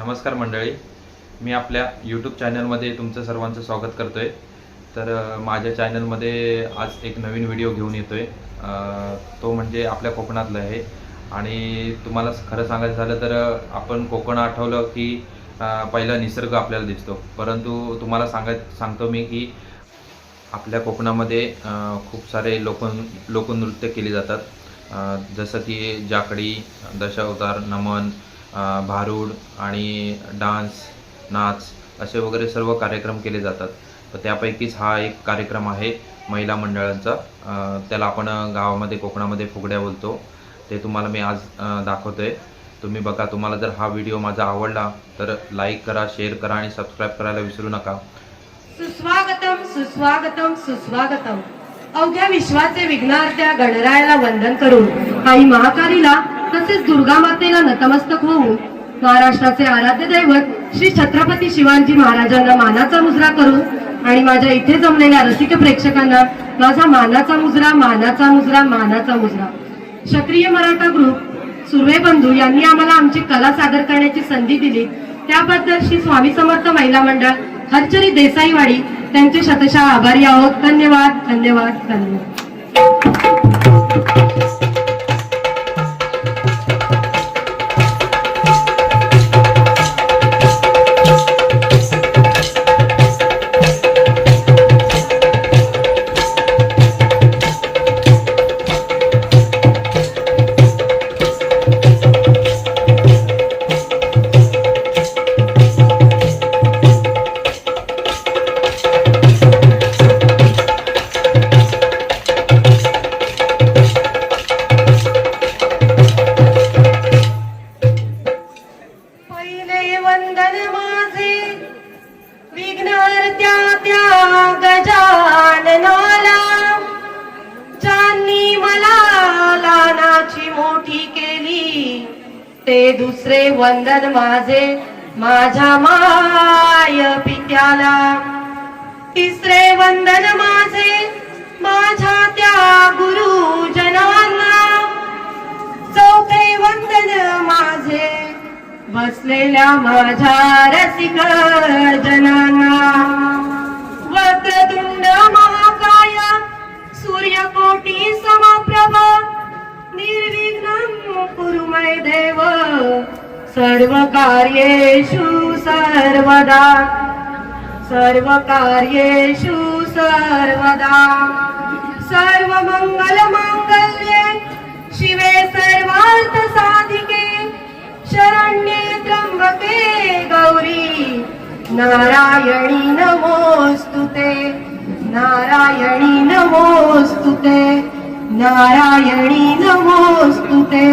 नमस्कार मंडळी. मी आपल्या यूट्यूब चॅनलमध्ये तुमचं सर्वांचं स्वागत करतोय. तर माझ्या चॅनलमध्ये आज एक नवीन व्हिडिओ घेऊन येतोय. आहे तो म्हणजे आपल्या कोकणातला आहे. आणि तुम्हाला खरं सांगायचं झालं तर आपण कोकण आठवलं की पहिला निसर्ग आपल्याला दिसतो. परंतु तुम्हाला सांगाय सांगतो मी की आपल्या कोकणामध्ये खूप सारे लोक लोकनृत्य केली जातात. जसं की जाकडी दशावतार नमन भारूड आणि डान्स नाच असे वगैरे सर्व कार्यक्रम केले जातात. तर त्यापैकीच हा एक कार्यक्रम आहे महिला मंडळांचा. त्याला आपण गावामध्ये कोकणामध्ये फुगड्या बोलतो. ते तुम्हाला मी आज दाखवतो आहे तुम्ही बघा तुम्हाला जर हा व्हिडिओ माझा आवडला तर लाईक करा शेअर करा आणि सबस्क्राईब करायला विसरू नका. सुस्वागतम सुस्वागतम सुस्वागतम. अवघ्या विश्वाचे विघ्नार्थ्या गणरायाला वंदन करून आई महाकालीला तसेच दुर्गा मातेला नतमस्तक होऊन महाराष्ट्राचे आराध्य दैवत श्री छत्रपती शिवाजी महाराजांना मानाचा मुजरा करून आणि माझ्या इथे जमलेल्या रसिक प्रेक्षकांना माझा मानाचा मुजरा मानाचा मुजरा मानाचा मुजरा. क्षत्रिय मराठा ग्रुप सुर्वे बंधू यांनी आम्हाला आमची कला सादर करण्याची संधी दिली. त्याबद्दल श्री स्वामी समर्थ महिला मंडळ हरचरी देसाईवाडी त्यांचे शतशः आभारी आहोत. धन्यवाद धन्यवाद धन्यवाद. ते दुसरे वंदन माझे. माझ्या माय पित्याला. तिसरे वंदन माझे. माझ्या त्या गुरुजनांना चौथे वंदन माझे. बसलेल्या माझ्या रसिक जनांना वक्रतुंड महाकाय. सूर्यकोटी समप्रभा. निर्विघ्नं कुरु मय देव सर्व कार्येषु सर्वदा. सर्व कार्येषु सर्वदा. सर्व मंगल मांगल्ये शिवे सर्वार्थ साधिके शरण्ये त्र्यंबके गौरी. नारायणी नमोस्तुते नारायणी नमोस्तुते नारायणी नमोस्तुते.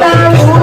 দাও